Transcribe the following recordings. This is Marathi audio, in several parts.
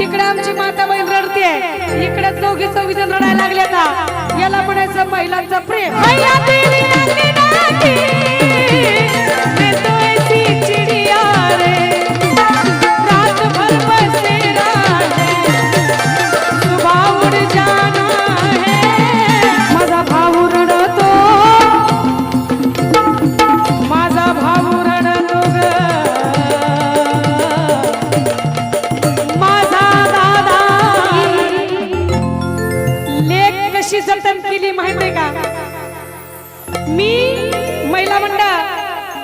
तिकडे आमची माता बहीण रडते इकडे चौघी चौघी जण रडायला लागले का याला म्हणायचं महिलांचं प्रेम. मी महिला मंडळ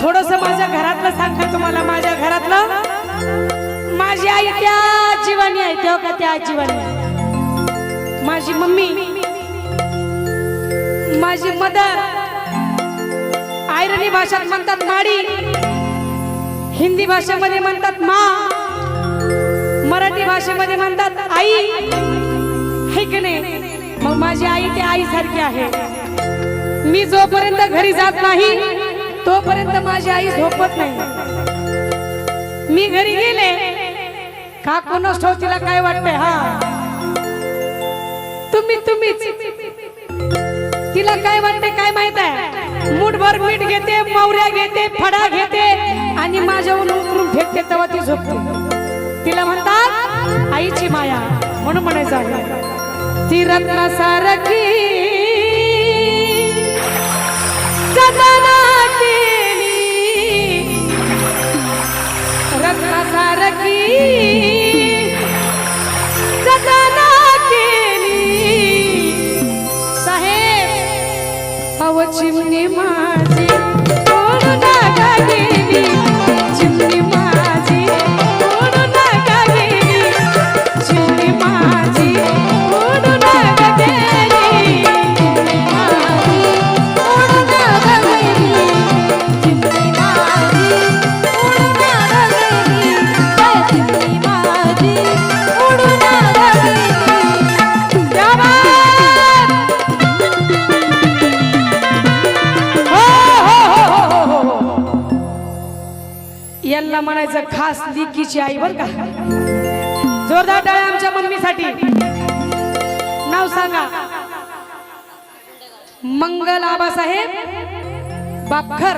थोडस माझ्या घरातलं सांगते तुम्हाला. माझ्या घरातलं माझी आई त्या जीवानी आहे तेव्हा का त्या जीवानी माझी मम्मी माझी मदर आयरणी भाषेत म्हणतात माडी हिंदी भाषेमध्ये म्हणतात मा मराठी भाषेमध्ये म्हणतात आई. हे की नाही? मग माझी आई ते आईसारखी आहे. मी जोपर्यंत घरी जात नाही तोपर्यंत माझी आई झोपत नाही. मी घरी गेले का कोणास ठेव तिला काय वाटतंय? हा. तुम्ही तुम्हीच. तिला काय वाटते काय माहीत आहे? मुठभर मीठ घेते मौऱ्या घेते फडा घेते आणि माझ्यावर उतरून फेकते तेव्हा ती झोपते. तिला म्हणतात आईची माया. म्हणून म्हणायचं आहे. ती रत्ना सारखी जतना केली यांना म्हणायचं खास लिकीची आई बर का? जोरदार टाळ्या आमच्या मम्मीसाठी. नाव सांगा. मंगल आबासाहेब बापखर.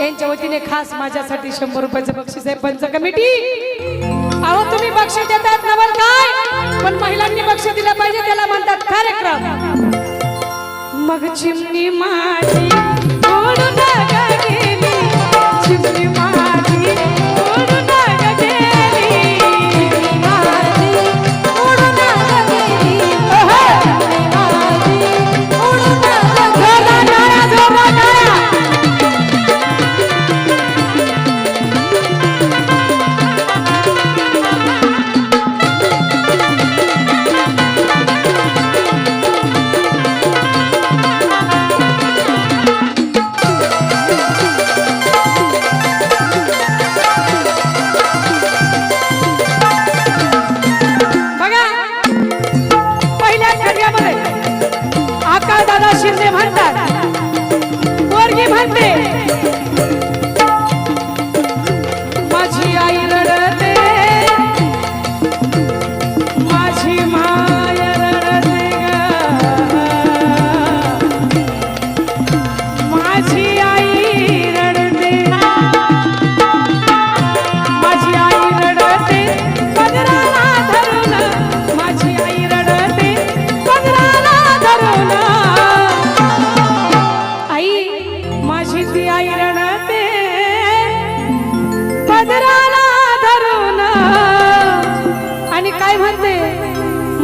यांच्या वतीने खास माझ्यासाठी शंभर रुपयाचं बक्षीस आहे. पंच कमिटी अहो तुम्ही बक्षीस देतात नवल काय? पण महिलांनी बक्षीस दिलं पाहिजे त्याला म्हणतात कार्यक्रम. मग चिमणी माझी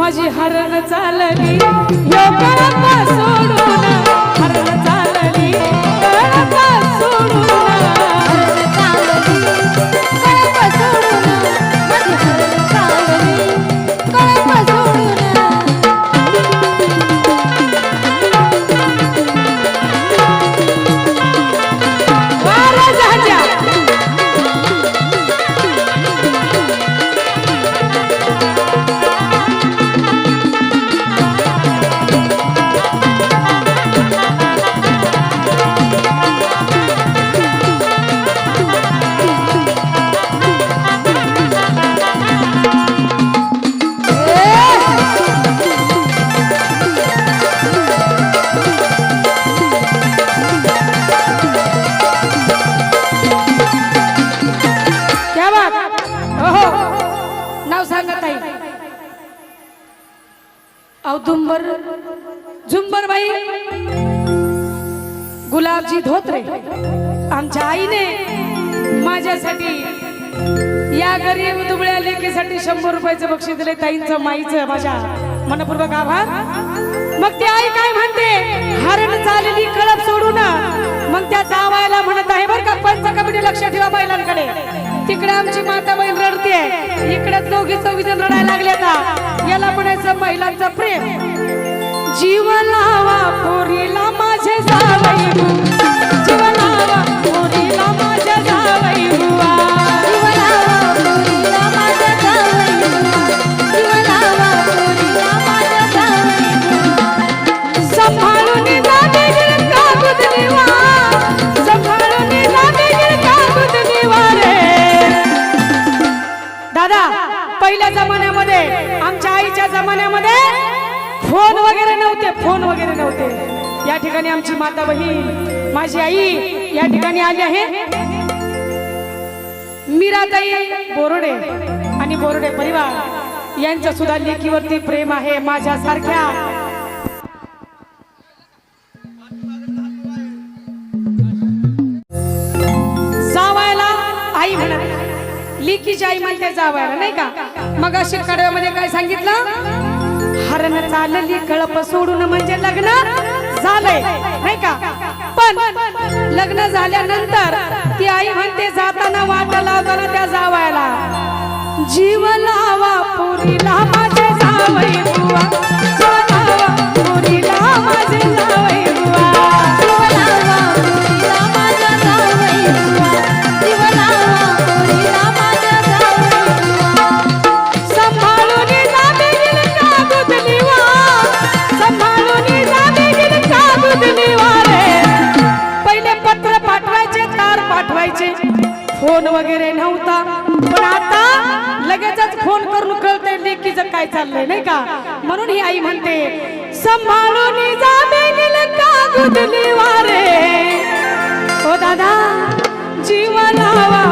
माझी हरण चालली. योग गुलाबजी धोत्रे आमच्या आईने माझ्यासाठी या गरीब दुबळ्या लेकीसाठी शंभर रुपयाचं बक्षीस दिले ताईंचं माईचं माझ्या मनपूर्वक आभार. मग ती आई काय म्हणते? हरण चाललेली कळप सोडून मग त्या दावायला म्हणत आहे बरं का पंच कमिटी लक्ष ठेवा बैलांकडे. तिकडे आमची माता बहीण रडते इकडे दोघी चौघी जण रडायला लागले का याला म्हणायचं महिलांचं प्रेम जीव लावा पोरीला माझे जावई जीवनाला मोरीला लावा माझ्या जावई. यांचं सुद्धा लेकीवरती प्रेम आहे माझ्यासारख्या. जावायला आई म्हणत लिकीची आई म्हणते जावायला नाही का? मग अशी कडव्यामध्ये काय सांगितलं? हरण चालली कळप सोडून म्हणजे लग्न झालंय नाही का? पण लग्न झाल्यानंतर ती आई म्हणते जाताना वाट लावताना त्या जावायला. जीव लावा पुरीला माझे जावई बुवा. जीव लावा पुरीला माझे जावई चाललंय नाही का? म्हणून ही आई म्हणते सांभाळून जाते गिरका ओ दादा जीव लावा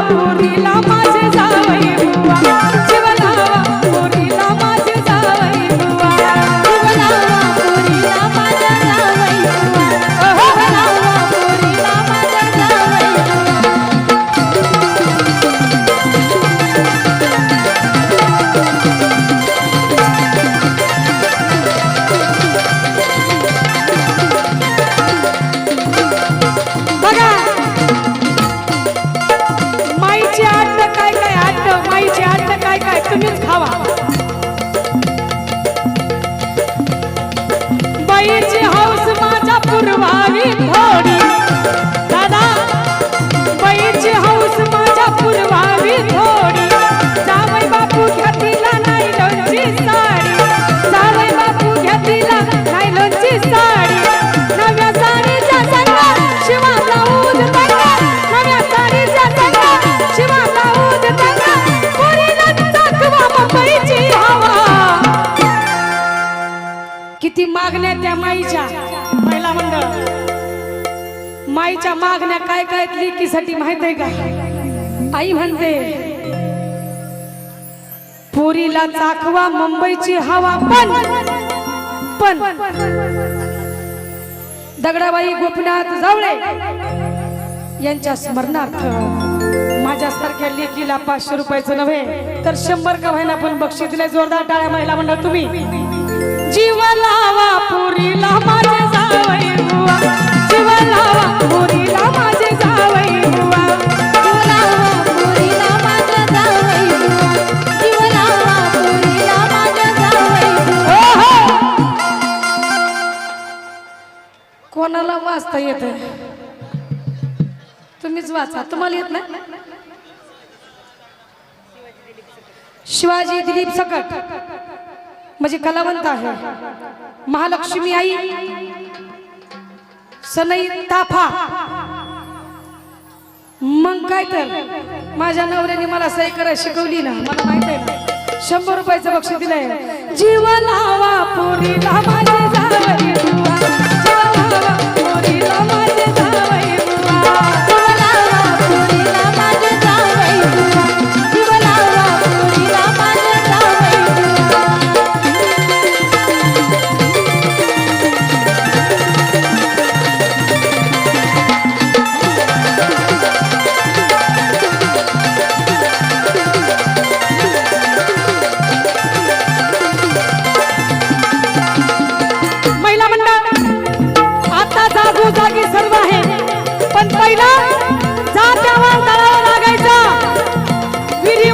माईच्या मागण्या काय काय लिकीसाठी माहीत आहे का? आई म्हणते पुरीला चाखवा मुंबईची हवा पण पण. दगडाबाई गोपीनाथ जावळे यांच्या स्मरणार्थ माझ्यासारख्या लेकीला पाचशे रुपयाचं नव्हे तर शंभर का व्हायला पण बक्षी दिले जोरदार टाळ्या महिला मंडळ तुम्ही. जीव लावा पुरीला माझ्या जावई बुवा. कोणाला वाचता येत तुम्हीच वाचा. तुम्हाला येत नाही? शिवाजी दिलीप सकट. म्हणजे कलावंत आहे. महालक्ष्मी आई. सनई ताफा मग काय तर? माझ्या नवऱ्याने मला सही करायला शिकवली ना मला माहीत आहे शंभर रुपयाचं बक्षीस दिलंय. जीव लावा पोरीला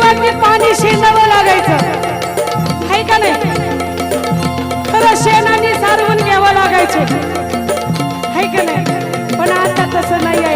अगदी पाणी शेणावं लागायचं. आहे का नाही? तर शेणाने सारवून घ्यावं लागायचं. आहे का नाही? पण आता तसं नाही.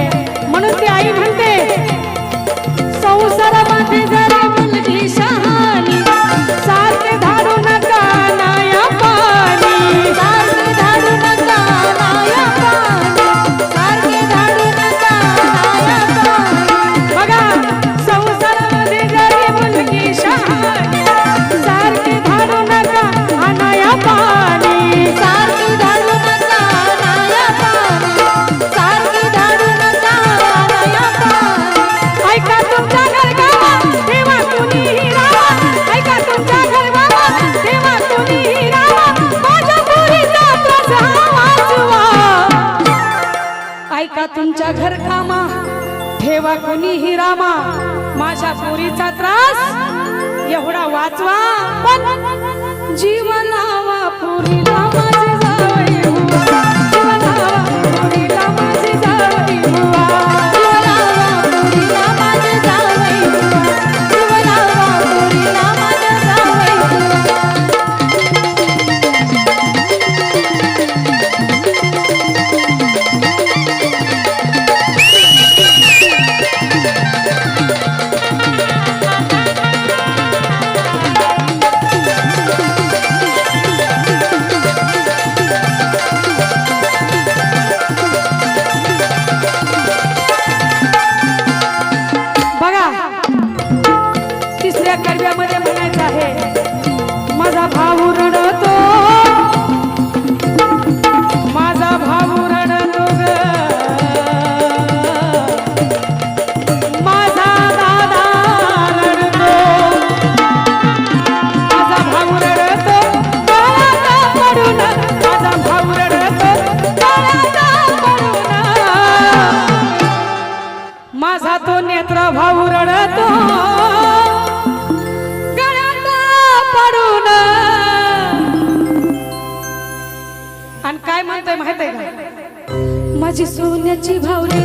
माझी सोन्याची भावली.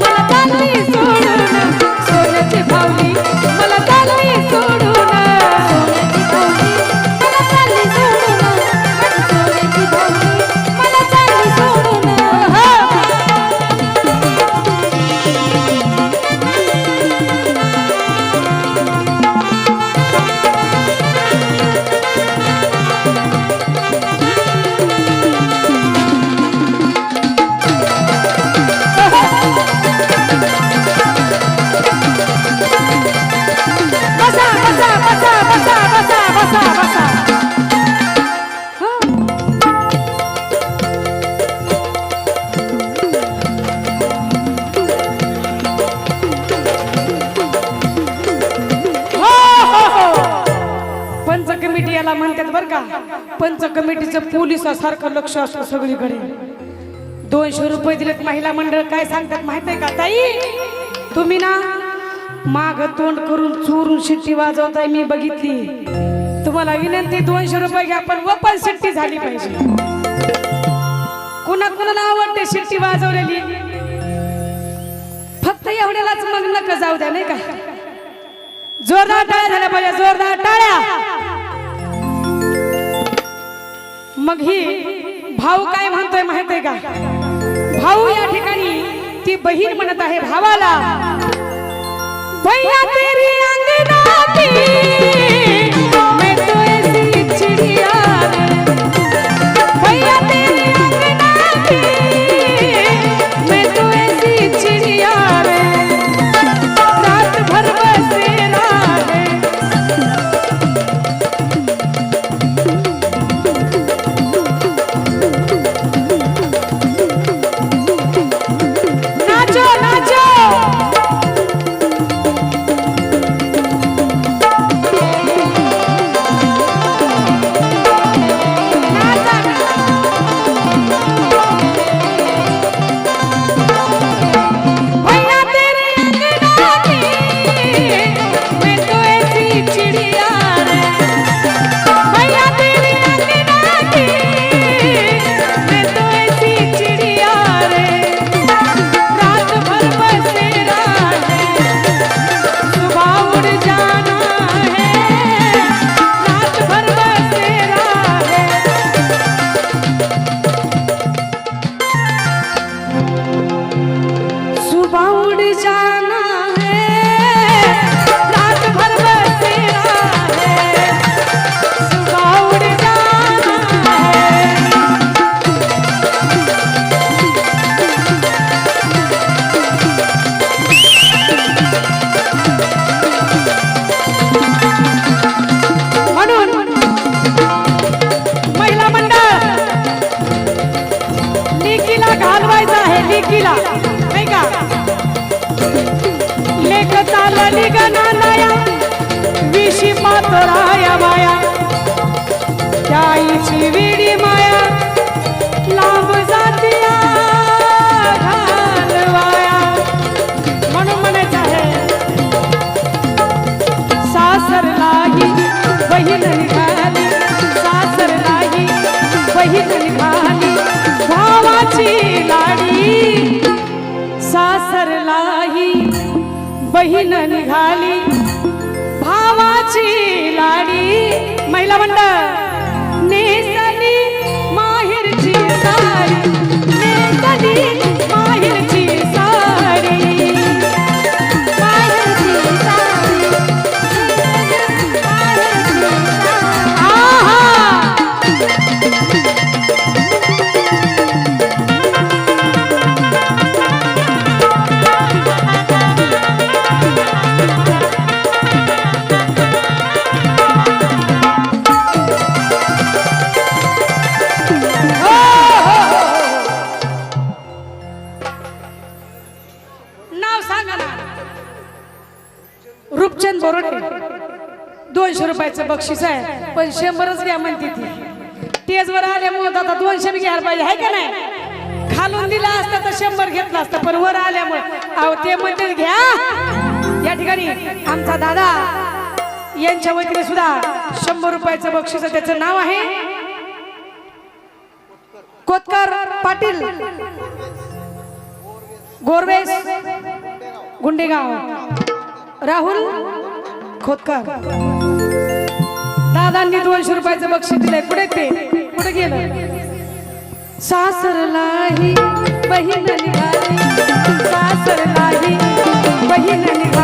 मला सोन्याची भावली. सरपंच कमिटीचं पोलिसासारखं लक्ष असतं सगळीकडे. दोनशे रुपये दिलेत महिला मंडळ काय सांगतात माहीत आहे का? ताई तुम्ही ना माग तोंड करून चोरून शिट्टी वाजवताय मी बघितली. तुम्हाला विनंती दोनशे रुपये घ्या पण वपन शिट्टी झाली पाहिजे. कुणा कुणाला आवडते शिट्टी वाजवलेली? फक्त एवढ्यालाच मग नका जाऊ द्या नाही का? जोरदार टाळ्या झाल्या पाहिजे जोरदार टाळ्या. मग ही भाऊ काय म्हणतोय माहीत आहे का? भाऊ या ठिकाणी ती बहीण म्हणत आहे भावाला भैया तेरी अंगणाती Maria. पण शंभरच घ्या म्हणते ती. तेजवर आल्यामुळे आता दोनशे बी घ्यायला पाहिजे आहे का नाही? खालून दिला असता तर शंभर घेतला असता पण वर आल्यामुळे. अहो ते म्हणते घ्या. या ठिकाणी आमचा दादा यांच्या वतीने सुद्धा शंभर रुपयाचं बक्षीस त्याचं नाव आहे. कोतकर पाटील. गोरवेस गुंडेगाव. राहुल खोतकर दादांनी दोनशे रुपयाचं बक्षीस दिलंय. कुठे ते? कुठे गेलं? सासरलाही बहीण निघाली सासरलाही बहीण निघाली